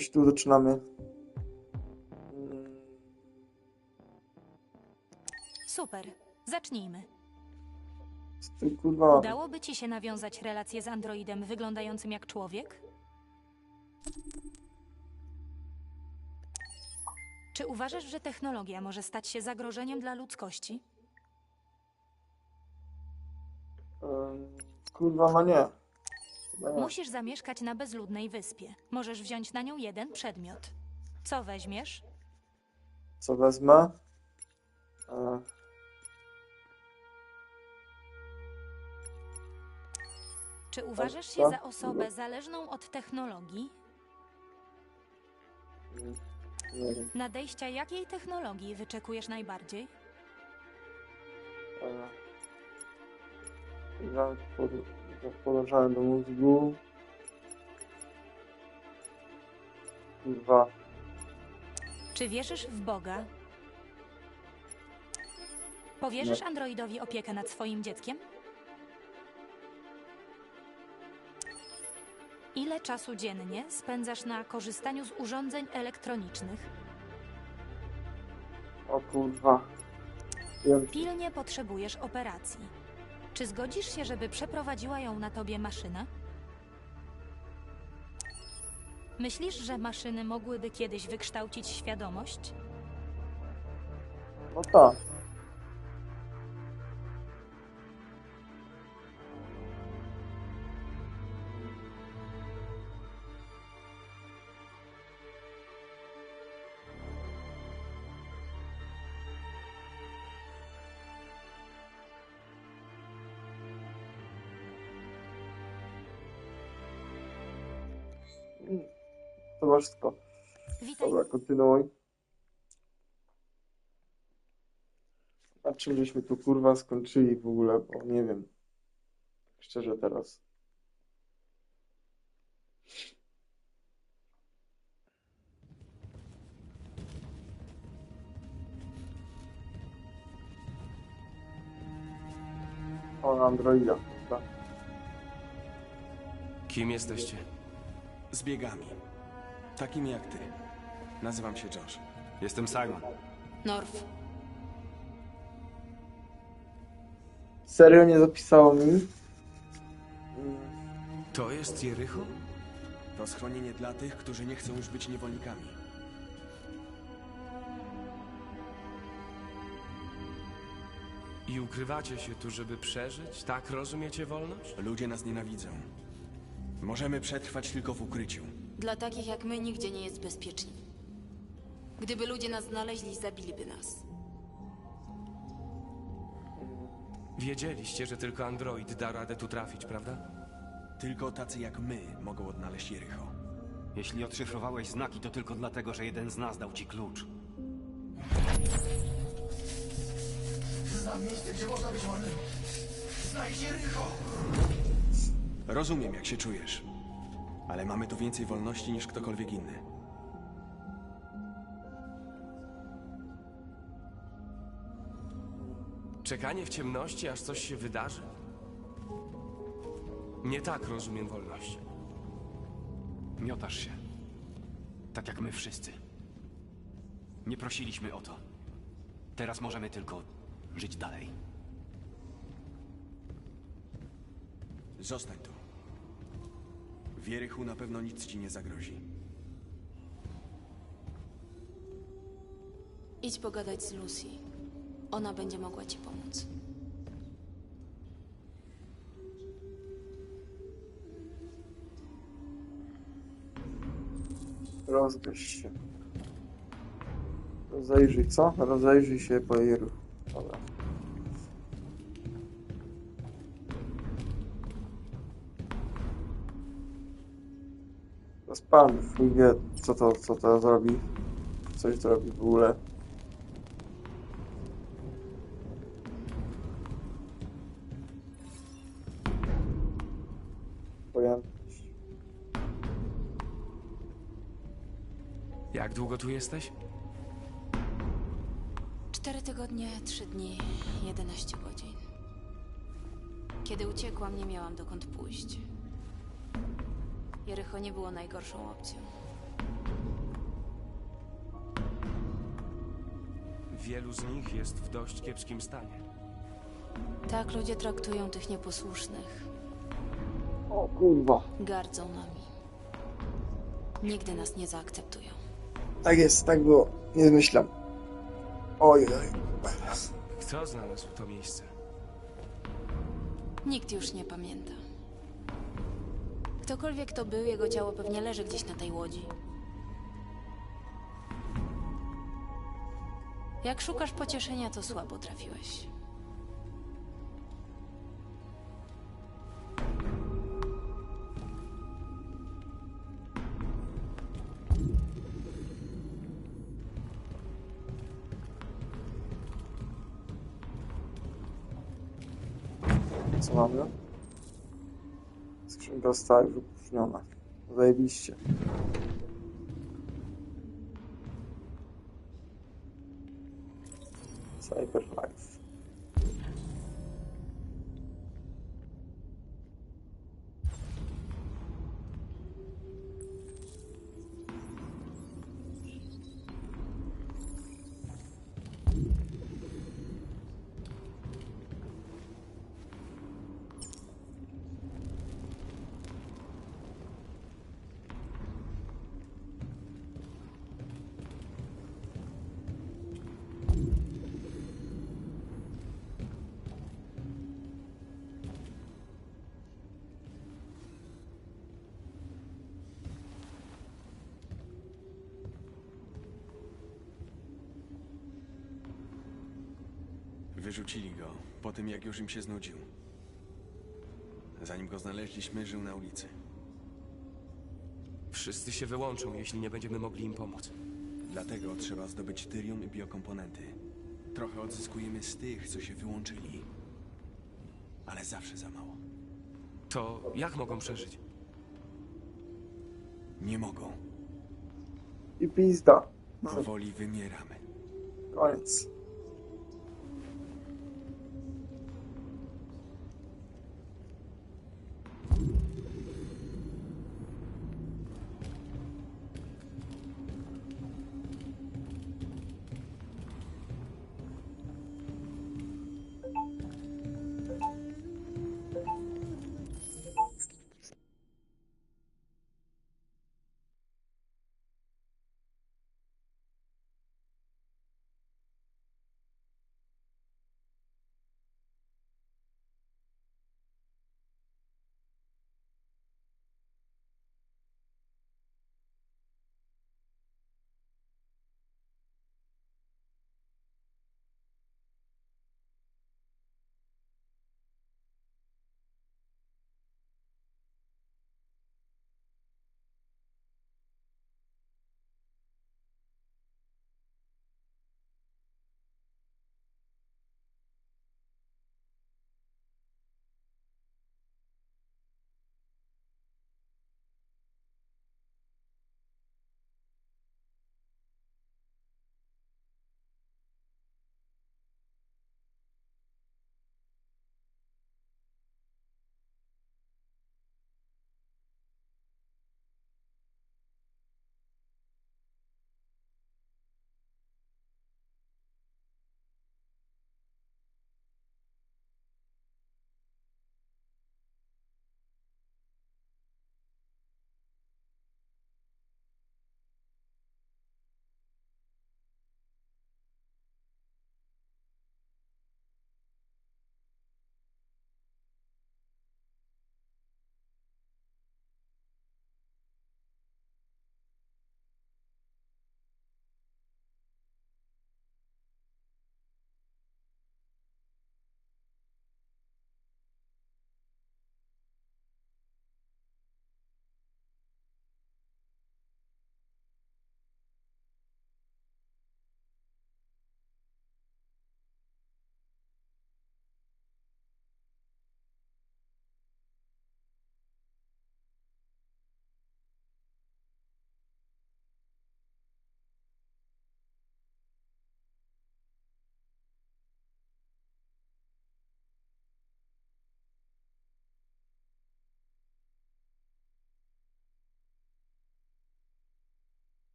Coś tu zaczynamy. Super. Zacznijmy. Ty kurwa? Udałoby ci się nawiązać relację z androidem wyglądającym jak człowiek? Czy uważasz, że technologia może stać się zagrożeniem dla ludzkości? Ym, Kurwa, no nie. Nie. Musisz zamieszkać na bezludnej wyspie. Możesz wziąć na nią jeden przedmiot. Co weźmiesz? Co wezmę? E, Czy uważasz się za osobę zależną od technologii? nie wiem. Nadejścia jakiej technologii wyczekujesz najbardziej? E, pod, ja podążałem do mózgu. Kurwa. Czy wierzysz w Boga? Powierzysz androidowi opiekę nad swoim dzieckiem? Ile czasu dziennie spędzasz na korzystaniu z urządzeń elektronicznych? O kurwa. Wiem, Pilnie potrzebujesz operacji. Czy zgodzisz się, żeby przeprowadziła ją na tobie maszyna? Myślisz, że maszyny mogłyby kiedyś wykształcić świadomość? no tak. To masz wszystko. Witaj. Dobra, kontynuuj. A czym żeśmy tu kurwa skończyli w ogóle, bo nie wiem. Szczerze teraz. O, Androida? Kim jesteście? Zbiegami. Takimi jak ty. Nazywam się Josh. Jestem Simon. Norf. Serio nie zapisało mi? To jest Jericho? To schronienie dla tych, którzy nie chcą już być niewolnikami. I ukrywacie się tu, żeby przeżyć? Tak rozumiecie wolność? Ludzie nas nienawidzą. Możemy przetrwać tylko w ukryciu. Dla takich jak my nigdzie nie jest bezpiecznie. Gdyby ludzie nas znaleźli, zabiliby nas. Wiedzieliście, że tylko android da radę tu trafić, prawda? Tylko tacy jak my mogą odnaleźć Jericho. Jeśli odszyfrowałeś znaki, to tylko dlatego, że jeden z nas dał ci klucz. Rozumiem, jak się czujesz. Ale mamy tu więcej wolności niż ktokolwiek inny. Czekanie w ciemności, aż coś się wydarzy? Nie tak rozumiem wolność. Miotasz się. Tak jak my wszyscy. Nie prosiliśmy o to. Teraz możemy tylko żyć dalej. Zostań tu. W Jerichu na pewno nic ci nie zagrozi. Idź pogadać z Lucy. Ona będzie mogła ci pomóc. Rozgość się. Rozejrzyj, co? Rozejrzyj się po jej ruchu. Pan, chuj wie, co to, co to zrobi. Coś zrobi w ogóle. Jak długo tu jesteś? Cztery tygodnie, trzy dni, 11 godzin. Kiedy uciekłam, nie miałam dokąd pójść. Jericho nie było najgorszą opcją. Wielu z nich jest w dość kiepskim stanie. Tak ludzie traktują tych nieposłusznych. O kurwa. Gardzą nami. Nigdy nas nie zaakceptują. Tak jest, tak było. Nie zmyślam. Oj, oj. Kto znalazł to miejsce? Nikt już nie pamięta. Ktokolwiek to był, jego ciało pewnie leży gdzieś na tej łodzi. Jak szukasz pocieszenia, to słabo trafiłeś. Co mamy? Skrzynka stali wypróżniona. Zajebiście. Cyberlife. Wyrzucili go po tym, jak już im się znudził. Zanim go znaleźliśmy, żył na ulicy. Wszyscy się wyłączą, jeśli nie będziemy mogli im pomóc. Dlatego trzeba zdobyć tyrium i biokomponenty. Trochę odzyskujemy z tych, co się wyłączyli. Ale zawsze za mało. To jak mogą przeżyć? Nie mogą. I pizda. Powoli wymieramy. Koniec.